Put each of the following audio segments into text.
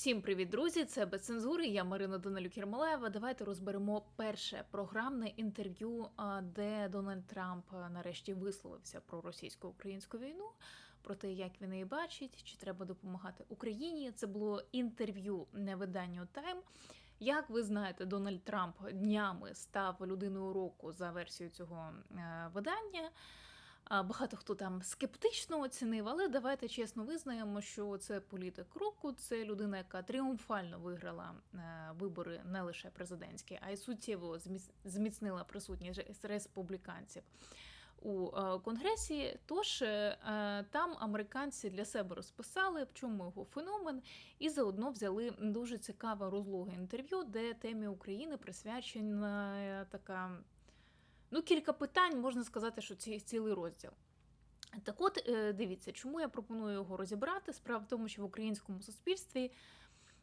Всім привіт, друзі! Це без цензури. Я Марина Данилюк Єрмолаєва. Давайте розберемо перше програмне інтерв'ю, де Дональд Трамп нарешті висловився про російсько-українську війну, про те, як він її бачить, чи треба допомагати Україні. Це було інтерв'ю не виданню Тайм. Як ви знаєте, Дональд Трамп днями став людиною року за версією цього е, видання. Багато хто там скептично оцінив, але давайте чесно визнаємо, що це політик року, це людина, яка тріумфально виграла е, вибори не лише президентські, а й суттєво зміц- зміцнила присутність республіканців у е, конгресі. Тож е, там американці для себе розписали, в чому його феномен, і заодно взяли дуже цікаве розлоге інтерв'ю, де темі України присвячена така ну, кілька питань, можна сказати, що ці цілий розділ. Так от, е, дивіться, чому я пропоную його розібрати? Справа в тому, що в українському суспільстві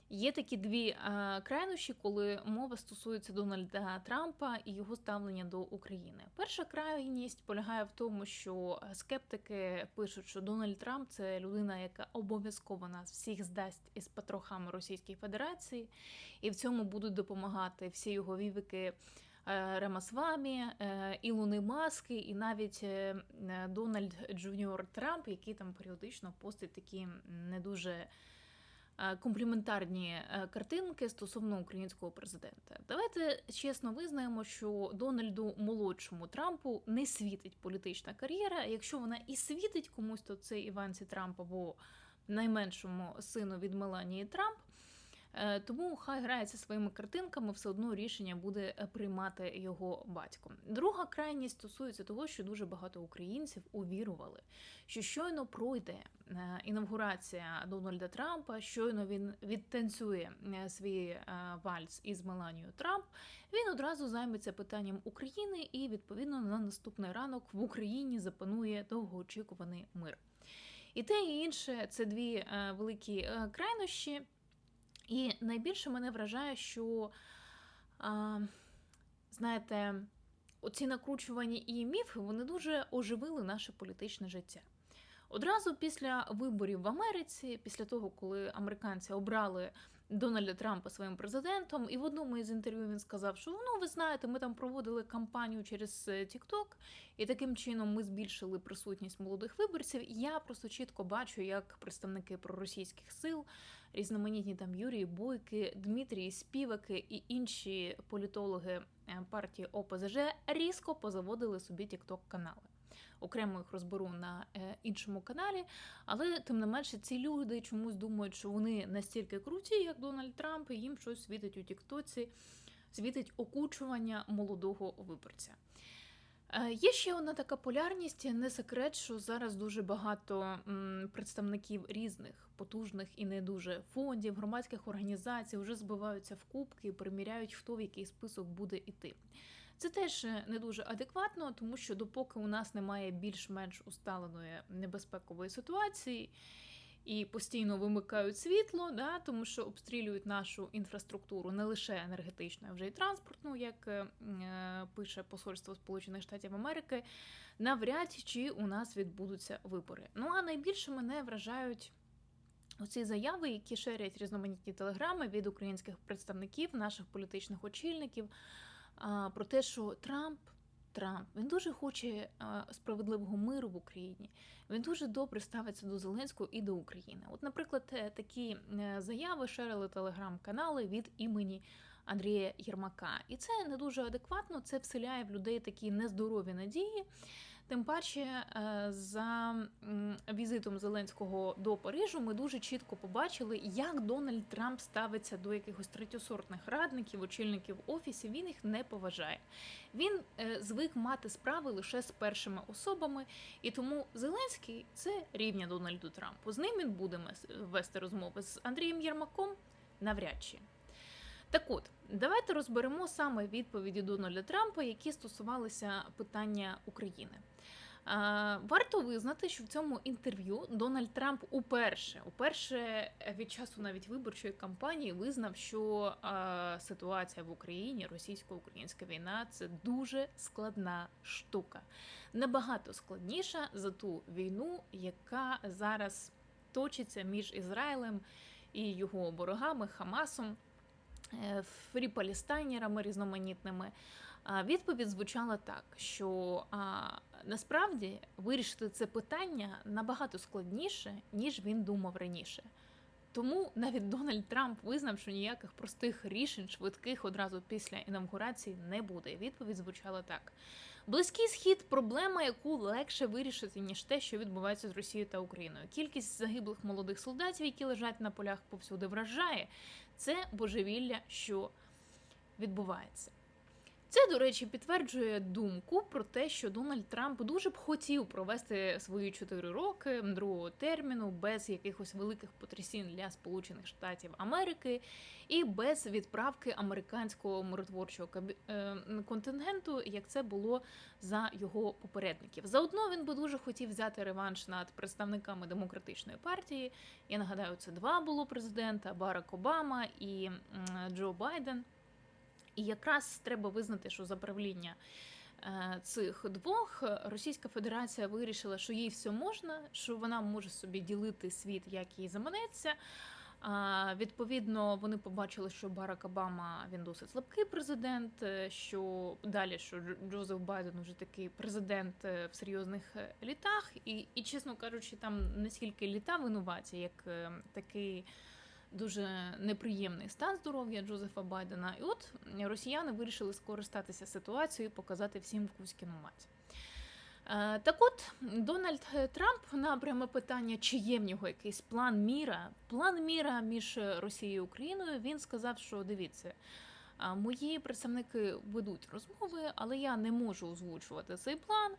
є такі дві е, крайнощі, коли мова стосується Дональда Трампа і його ставлення до України. Перша крайність полягає в тому, що скептики пишуть, що Дональд Трамп це людина, яка обов'язково нас всіх здасть із патрохами Російської Федерації, і в цьому будуть допомагати всі його вівики. Е, Рамасвамі, е, Ілони Маски, і навіть е, Дональд Джуніор Трамп, який там періодично постить такі не дуже компліментарні картинки стосовно українського президента. Давайте чесно визнаємо, що Дональду молодшому Трампу не світить політична кар'єра. Якщо вона і світить комусь, то це Іванці Трамп або найменшому сину від Меланії Трамп. Е, Тому хай грається своїми картинками, все одно рішення буде е, приймати його батько. Друга крайність стосується того, що дуже багато українців увірували, що щойно пройде е, інавгурація Дональда Трампа, щойно він відтанцює свій вальс із Меланією Трамп. Він одразу займеться питанням України, і відповідно на наступний ранок в Україні запанує довгоочікуваний мир. І те і інше це дві великі крайнощі. І найбільше мене вражає, що, а, знаєте, оці накручувані і міфи вони дуже оживили наше політичне життя. Одразу після виборів в Америці, після того, коли американці обрали Дональда Трампа своїм президентом, і в одному із інтерв'ю він сказав, що ну ви знаєте, ми там проводили кампанію через е, TikTok, і таким чином ми збільшили присутність молодих виборців. І я просто чітко бачу, як представники проросійських сил, різноманітні там Юрії Бойки, Дмитрій Співаки і інші політологи е, партії ОПЗЖ різко позаводили собі TikTok канали. Окремо їх розберу на е, іншому каналі, але тим не менше ці люди чомусь думають, що вони настільки круті, як Дональд Трамп, і їм щось світить у Тіктоці, світить окучування молодого виборця. Е, Є ще одна така полярність. Не секрет, що зараз дуже багато представників різних потужних і не дуже фондів, громадських організацій вже збиваються в кубки і приміряють, хто в який список буде іти. Це теж е, не дуже адекватно, тому що допоки у нас немає більш-менш усталеної небезпекової ситуації. І постійно вимикають світло, да, тому що обстрілюють нашу інфраструктуру не лише енергетичну, а вже й транспортну, як е, е, пише Посольство Сполучених Штатів Америки. Навряд чи у нас відбудуться вибори. Ну а найбільше мене вражають. Оці заяви, які шерять різноманітні телеграми від українських представників, наших політичних очільників, про те, що Трамп, Трамп, він дуже хоче справедливого миру в Україні. Він дуже добре ставиться до Зеленського і до України. От, наприклад, е, такі е, заяви шерили телеграм-канали від імені Андрія Єрмака. І це не дуже адекватно. Це вселяє в людей такі нездорові надії. Тим паче, е, за візитом Зеленського до Парижу ми дуже чітко побачили, як Дональд Трамп ставиться до якихось третьосортних радників, очільників офісів. Він їх не поважає. Він е, звик мати справи лише з першими особами, і тому Зеленський це рівня Дональду Трампу. З ним він буде вести розмови з Андрієм Єрмаком навряд чи. Так от, давайте розберемо саме відповіді Дональда Трампа, які стосувалися питання України. Варто визнати, що в цьому інтерв'ю Дональд Трамп уперше, уперше від часу навіть виборчої кампанії визнав, що ситуація в Україні, російсько-українська війна це дуже складна штука, набагато складніша за ту війну, яка зараз точиться між Ізраїлем і його ворогами Хамасом, фрі-палістайнерами різноманітними. Відповідь звучала так, що а, насправді вирішити це питання набагато складніше, ніж він думав раніше. Тому навіть Дональд Трамп визнав, що ніяких простих рішень швидких одразу після інавгурації не буде. Відповідь звучала так: близький схід проблема, яку легше вирішити, ніж те, що відбувається з Росією та Україною. Кількість загиблих молодих солдатів, які лежать на полях повсюди, вражає це божевілля, що відбувається. Це, до речі, підтверджує думку про те, що Дональд Трамп дуже б хотів провести свої чотири роки другого терміну без якихось великих потрясінь для Сполучених Штатів Америки і без відправки американського миротворчого е, контингенту, як це було за його попередників. Заодно він би дуже хотів взяти реванш над представниками демократичної партії. Я нагадаю, це два було президента: Барак Обама і Джо Байден. І якраз треба визнати, що за правління е, цих двох Російська Федерація вирішила, що їй все можна, що вона може собі ділити світ, як їй заманеться. А, Відповідно, вони побачили, що Барак Обама він досить слабкий президент. е, Що далі, що Джозеф Байден вже такий президент е, в серйозних літах, і, і чесно кажучи, там не скільки літа винуваті, як такий дуже неприємний стан здоров'я Джозефа Байдена. І от росіяни вирішили скористатися ситуацією і показати всім Кузькіну мать. Е, Так от Дональд Трамп на пряме питання, чи є в нього якийсь план міра, план міра між Росією і Україною, він сказав, що дивіться, мої представники ведуть розмови, але я не можу озвучувати цей план,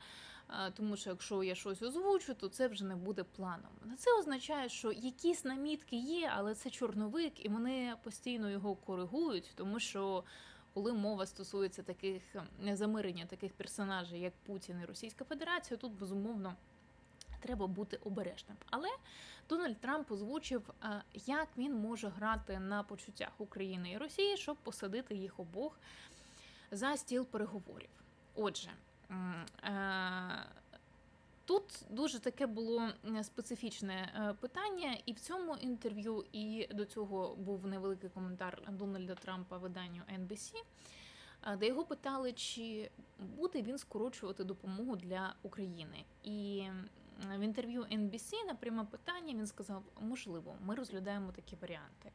тому що якщо я щось озвучу, то це вже не буде планом. Це означає, що якісь намітки є, але це чорновик, і вони постійно його коригують, тому що коли мова стосується таких ем, замирення таких персонажів, як Путін і Російська Федерація, тут безумовно. Треба бути обережним. Але Дональд Трамп озвучив, е, як він може грати на почуттях України і Росії, щоб посадити їх обох за стіл переговорів. Отже, е, тут дуже таке було специфічне е, питання, і в цьому інтерв'ю, і до цього був невеликий коментар Дональда Трампа виданню NBC, де його питали, чи буде він скорочувати допомогу для України. І в інтерв'ю NBC на пряме питання він сказав: можливо, ми розглядаємо такі варіанти.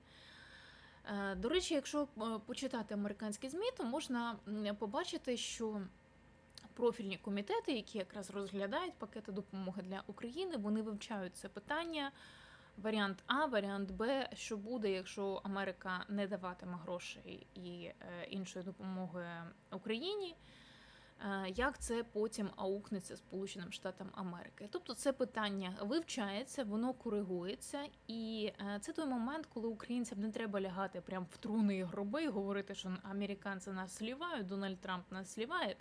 Е, До речі, якщо е, почитати американські ЗМІ, то можна побачити, що профільні комітети, які якраз розглядають пакети допомоги для України, вони вивчають це питання. Варіант А, варіант Б, що буде, якщо Америка не даватиме грошей і е, іншої допомоги Україні, як це потім аукнеться Сполученим Штатам Америки. Тобто це питання вивчається, воно коригується, і е, це той момент, коли українцям не треба лягати прямо в труни і гроби і говорити, що американці нас слівають, Дональд Трамп нас сліває.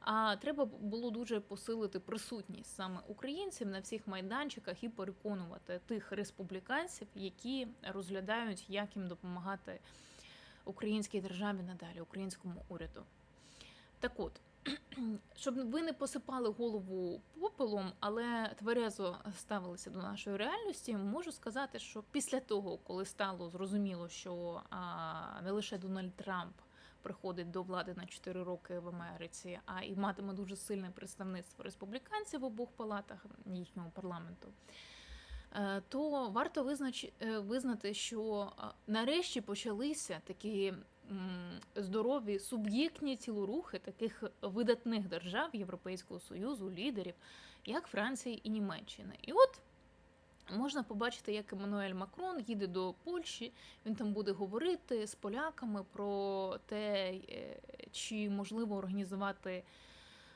А треба було дуже посилити присутність саме українців на всіх майданчиках і переконувати тих республіканців, які розглядають, як їм допомагати українській державі надалі, українському уряду. Так от, щоб ви не посипали голову попелом, але тверезо ставилися до нашої реальності, можу сказати, що після того, коли стало зрозуміло, що не лише Дональд Трамп приходить до влади на 4 роки в Америці, а і матиме дуже сильне представництво республіканців в обох палатах їхнього парламенту. е, То варто визнач... е, визнати, що нарешті почалися такі здорові суб'єктні цілорухи таких видатних держав Європейського союзу, лідерів, як Франції і Німеччини. І от можна побачити, як Еммануель Макрон їде до Польщі. Він там буде говорити з поляками про те, е, чи можливо організувати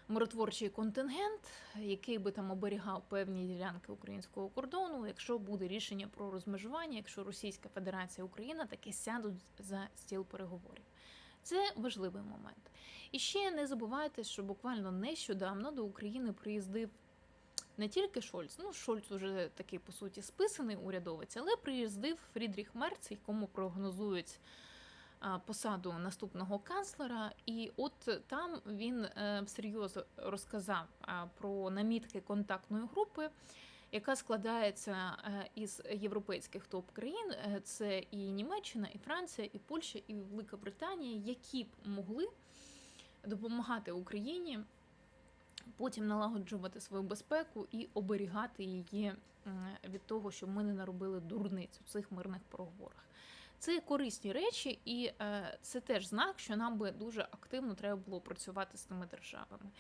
миротворчий контингент, який би там оберігав певні ділянки українського кордону, якщо буде рішення про розмежування, якщо Російська Федерація Україна таки сядуть за стіл переговорів. Це важливий момент. І ще не забувайте, що буквально нещодавно до України приїздив не тільки Шольц, ну Шольц уже такий по суті списаний урядовець, але приїздив Фрідріх Мерц, якому прогнозують посаду наступного канцлера. І от там він е, всерйоз розказав про намітки контактної групи, яка складається е, із європейських топ-країн. Е, Це і Німеччина, і Франція, і Польща, і Велика Британія, які б могли допомагати Україні потім налагоджувати свою безпеку і оберігати її від того, щоб ми не наробили дурниць у цих мирних переговорах. Це корисні речі, і е, це теж знак, що нам би дуже активно треба було працювати з тими державами.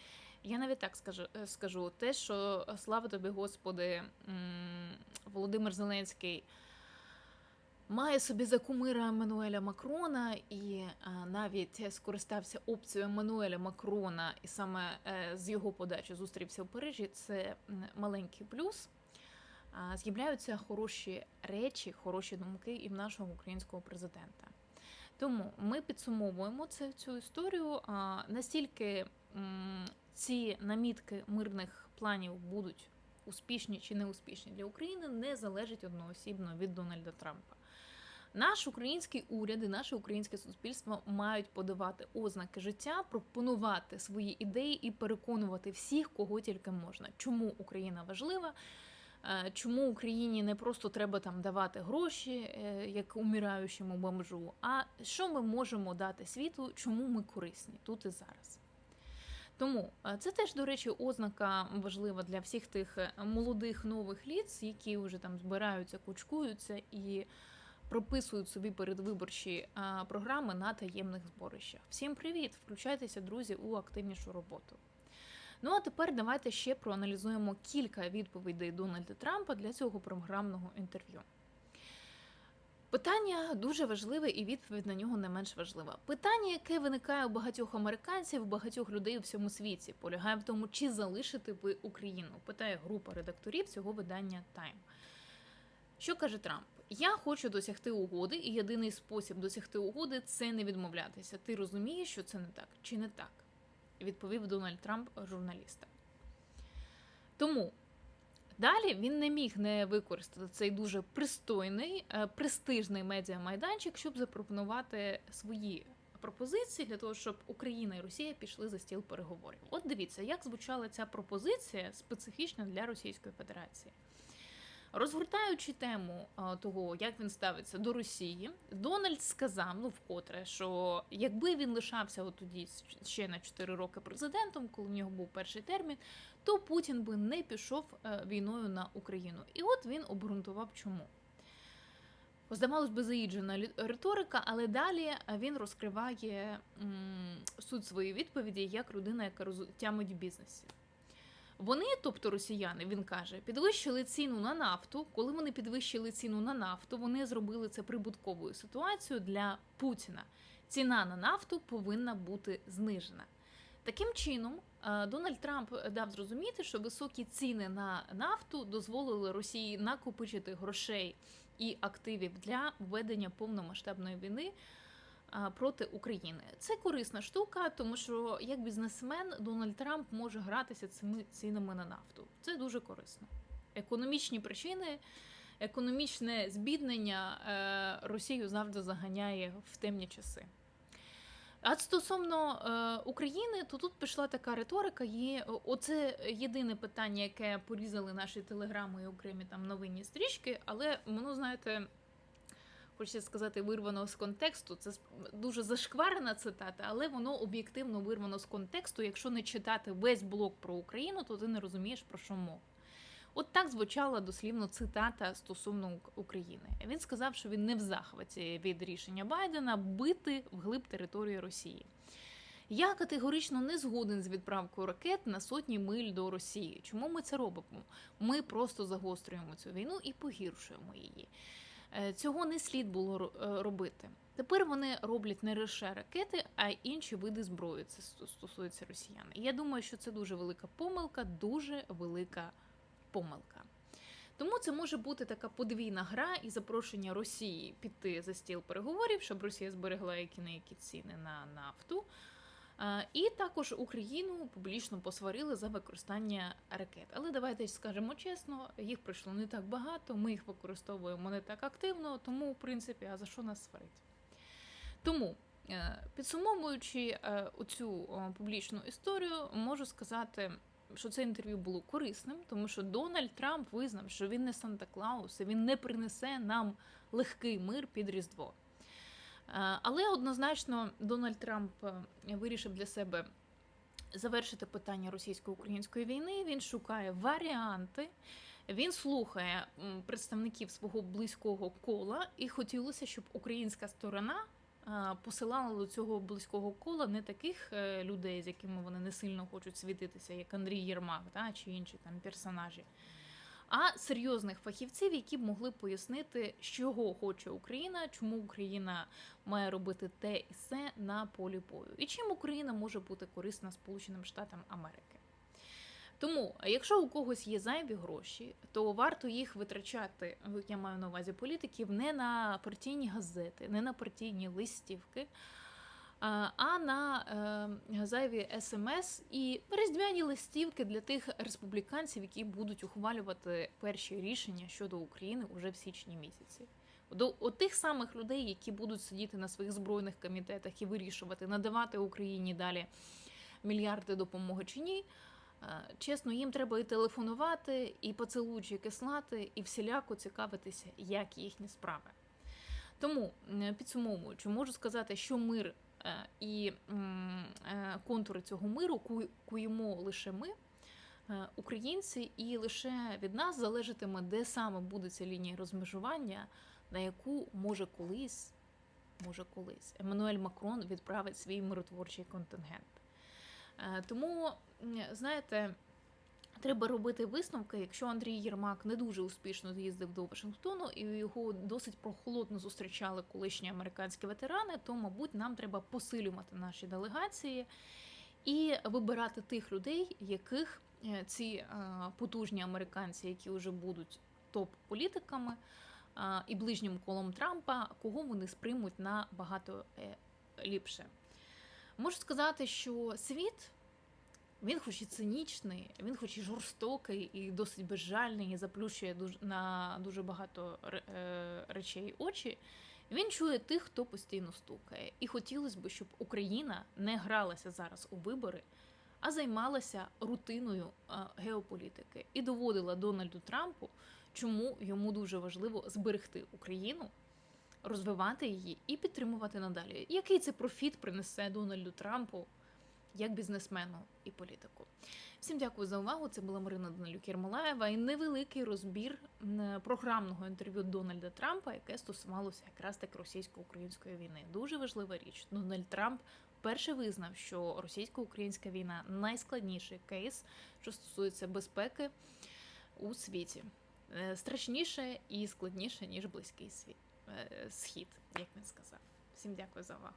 Я навіть так скажу, е, скажу те, що е, слава тобі, Господи, Володимир Зеленський має собі за кумира Еммануеля Макрона і е, навіть скористався опцією Еммануеля Макрона, і саме е, з його подачі зустрівся в Парижі. Це маленький плюс. З'являються хороші речі, хороші думки і в нашого українського президента. Тому ми підсумовуємо це, цю історію. Настільки ці намітки мирних планів будуть успішні чи неуспішні для України, не залежить одноосібно від Дональда Трампа. Наш український уряд і наше українське суспільство мають подавати ознаки життя, пропонувати свої ідеї і переконувати всіх, кого тільки можна. Чому Україна важлива? Е, Чому Україні не просто треба там давати гроші, е, як умираючому бомжу, а що ми можемо дати світу, чому ми корисні тут і зараз. Тому е, це теж, до речі, ознака важлива для всіх тих молодих нових ліц, які вже там збираються, кучкуються і прописують собі передвиборчі програми на таємних зборищах. Всім привіт! Включайтеся, друзі, у активнішу роботу. Ну а тепер давайте ще проаналізуємо кілька відповідей Дональда Трампа для цього програмного інтерв'ю. Питання дуже важливе, і відповідь на нього не менш важлива. Питання, яке виникає у багатьох американців, у багатьох людей у всьому світі, полягає в тому, чи залишити ви Україну. Питає група редакторів цього видання Time. Що каже Трамп? Я хочу досягти угоди, і єдиний спосіб досягти угоди це не відмовлятися. Ти розумієш, що це не так чи не так? Відповів Дональд Трамп журналістам. Тому далі він не міг не використати цей дуже пристойний, е, престижний медіамайданчик, щоб запропонувати свої пропозиції для того, щоб Україна і Росія пішли за стіл переговорів. От дивіться, як звучала ця пропозиція специфічна для Російської Федерації. Розгортаючи тему того, як він ставиться до Росії, Дональд сказав, ну вкотре, що якби він лишався тоді ще на 4 роки президентом, коли в нього був перший термін, то Путін би не пішов е, війною на Україну. І от він обґрунтував, чому. Здавалось би, заїджена риторика, але далі він розкриває м, суть своєї відповіді як людина, яка роз... тямить в бізнесі. Вони, тобто росіяни, він каже, підвищили ціну на нафту. Коли вони підвищили ціну на нафту, вони зробили це прибутковою ситуацією для Путіна. Ціна на нафту повинна бути знижена. Таким чином, е, Дональд Трамп дав зрозуміти, що високі ціни на нафту дозволили Росії накопичити грошей і активів для введення повномасштабної війни проти України. Це корисна штука, тому що як бізнесмен Дональд Трамп може гратися цими цінами на нафту. Це дуже корисно. Економічні причини, економічне збіднення е, Росію завжди заганяє в темні часи. А стосовно е, України, то тут пішла така риторика. Є оце єдине питання, яке порізали наші телеграми і окремі там новинні стрічки, але воно, знаєте, хочеться сказати, вирвано з контексту. Це дуже зашкварена цитата, але воно об'єктивно вирвано з контексту. Якщо не читати весь блок про Україну, то ти не розумієш про що мова. От так звучала дослівно цитата стосовно України. Він сказав, що він не в захваті від рішення Байдена бити вглиб території Росії. Я категорично не згоден з відправкою ракет на сотні миль до Росії. Чому ми це робимо? Ми просто загострюємо цю війну і погіршуємо її. Е, Цього не слід було е, робити. Тепер вони роблять не лише ракети, а інші види зброї. Це стосується росіян. І я думаю, що це дуже велика помилка, дуже велика помилка. Тому це може бути така подвійна гра і запрошення Росії піти за стіл переговорів, щоб Росія зберегла які на які ціни на нафту. І також Україну публічно посварили за використання ракет. Але давайте скажемо чесно, їх прийшло не так багато, ми їх використовуємо не так активно, тому, в принципі, а за що нас сварить? Тому, е, підсумовуючи е, оцю публічну історію, можу сказати що це інтерв'ю було корисним, тому що Дональд Трамп визнав, що він не Санта Клаус, він не принесе нам легкий мир під Різдво. Е, Але однозначно Дональд Трамп е, вирішив для себе завершити питання російсько-української війни. Він шукає варіанти. Він слухає представників свого близького кола, і хотілося, щоб українська сторона е, посилала до цього близького кола не таких людей, з якими вони не сильно хочуть світитися, як Андрій Єрмак та, чи інші там персонажі, а серйозних фахівців, які б могли пояснити, чого хоче Україна, чому Україна має робити те і все на полі бою, і чим Україна може бути корисна Сполученим Штатам Америки. Тому, якщо у когось є зайві гроші, то варто їх витрачати, я маю на увазі політиків, не на партійні газети, не на партійні листівки, а на е, зайві смс і різдвяні листівки для тих республіканців, які будуть ухвалювати перші рішення щодо України уже в січні місяці. До тих самих людей, які будуть сидіти на своїх збройних комітетах і вирішувати, надавати Україні далі мільярди допомоги чи ні. Е, Чесно, їм треба і телефонувати, і поцілуючи слати, і всіляко цікавитися, як їхні справи. Тому, підсумовуючи, можу сказати, що мир і е, контури цього миру ку- куємо лише ми, е, українці, і лише від нас залежатиме, де саме буде ця лінія розмежування, на яку може колись, може колись Еммануель Макрон відправить свій миротворчий контингент. Е, Тому, знаєте, треба робити висновки. Якщо Андрій Єрмак не дуже успішно з'їздив до Вашингтону і його досить прохолодно зустрічали колишні американські ветерани, то, мабуть, нам треба посилювати наші делегації і вибирати тих людей, яких е, ці е, потужні американці, які вже будуть топ-політиками е, і ближнім колом Трампа, кого вони сприймуть набагато ліпше. Можу сказати, що світ, він хоч і цинічний, він хоч і жорстокий, і досить безжальний, і заплющує дуже, на дуже багато е, речей очі. Він чує тих, хто постійно стукає. І хотілося б, щоб Україна не гралася зараз у вибори, а займалася рутиною е, геополітики і доводила Дональду Трампу, чому йому дуже важливо зберегти Україну розвивати її і підтримувати надалі. Який це профіт принесе Дональду Трампу як бізнесмену і політику? Всім дякую за увагу. Це була Марина Данилюк Єрмолаєва і невеликий розбір програмного інтерв'ю Дональда Трампа, яке стосувалося якраз таки російсько-української війни. Дуже важлива річ. Дональд Трамп перше визнав, що російсько-українська війна найскладніший кейс, що стосується безпеки у світі. Е, Страшніше і складніше ніж близький світ е, схід, як він сказав. Всім дякую за увагу.